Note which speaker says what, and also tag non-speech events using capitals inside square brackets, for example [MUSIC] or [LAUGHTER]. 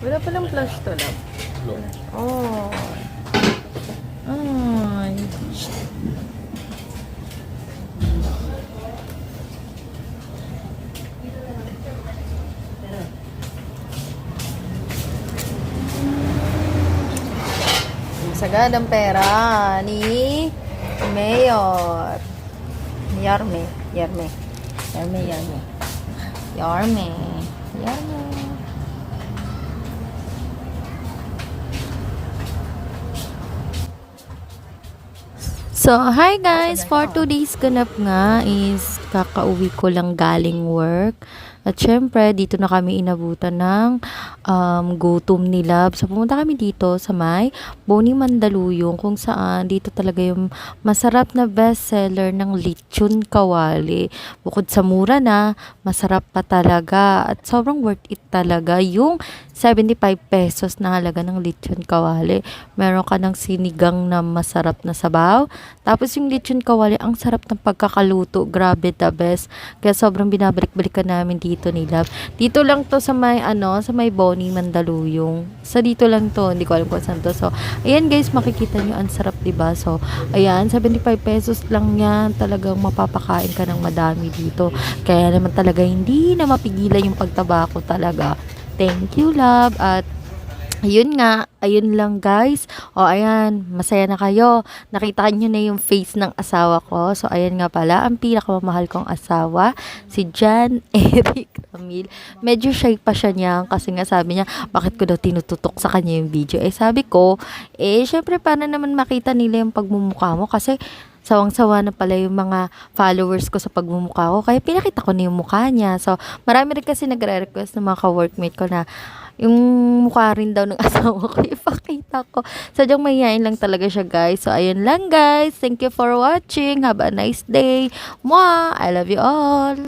Speaker 1: Wala palang flash to, love. Oh. Ay. Sagad ang pera ni Mayor. Yarme. Yarme. Yarme, Yarme. Yarme. Yarme. So, hi guys! For today's ganap nga is kakauwi ko lang galing work. At syempre, dito na kami inabutan ng um, gutom ni Love. So, pumunta kami dito sa may Boni Mandaluyong kung saan dito talaga yung masarap na bestseller ng lechon kawali. Bukod sa mura na, masarap pa talaga at sobrang worth it talaga yung 75 pesos na halaga ng lechon kawali. Meron ka ng sinigang na masarap na sabaw. Tapos yung lechon kawali, ang sarap ng pagkakaluto. Grabe the best. Kaya sobrang binabalik-balikan namin dito ni Love. Dito lang to sa may ano, sa may Boni Mandaluyong. Sa dito lang to, hindi ko alam kung saan to. So, ayan guys, makikita nyo, ang sarap ba So, ayan, 75 pesos lang yan. Talagang mapapakain ka ng madami dito. Kaya naman talaga hindi na mapigilan yung pagtaba ko talaga. Thank you, love. At Ayun nga, ayun lang guys. O ayan, masaya na kayo. Nakita nyo na yung face ng asawa ko. So ayan nga pala, ang pinakamamahal kong asawa, si Jan [LAUGHS] Eric Ramil. Medyo shy pa siya niya kasi nga sabi niya, bakit ko daw tinututok sa kanya yung video. Eh sabi ko, eh syempre paano naman makita nila yung pagmumukha mo kasi sawang-sawa na pala yung mga followers ko sa pagmumukha ko. Kaya pinakita ko na yung mukha niya. So, marami rin kasi nagre-request ng mga ka-workmate ko na yung mukha rin daw ng [LAUGHS] asawa ko ipakita ko. Sadyang mahihain lang talaga siya guys. So, ayun lang guys. Thank you for watching. Have a nice day. Mwah! I love you all.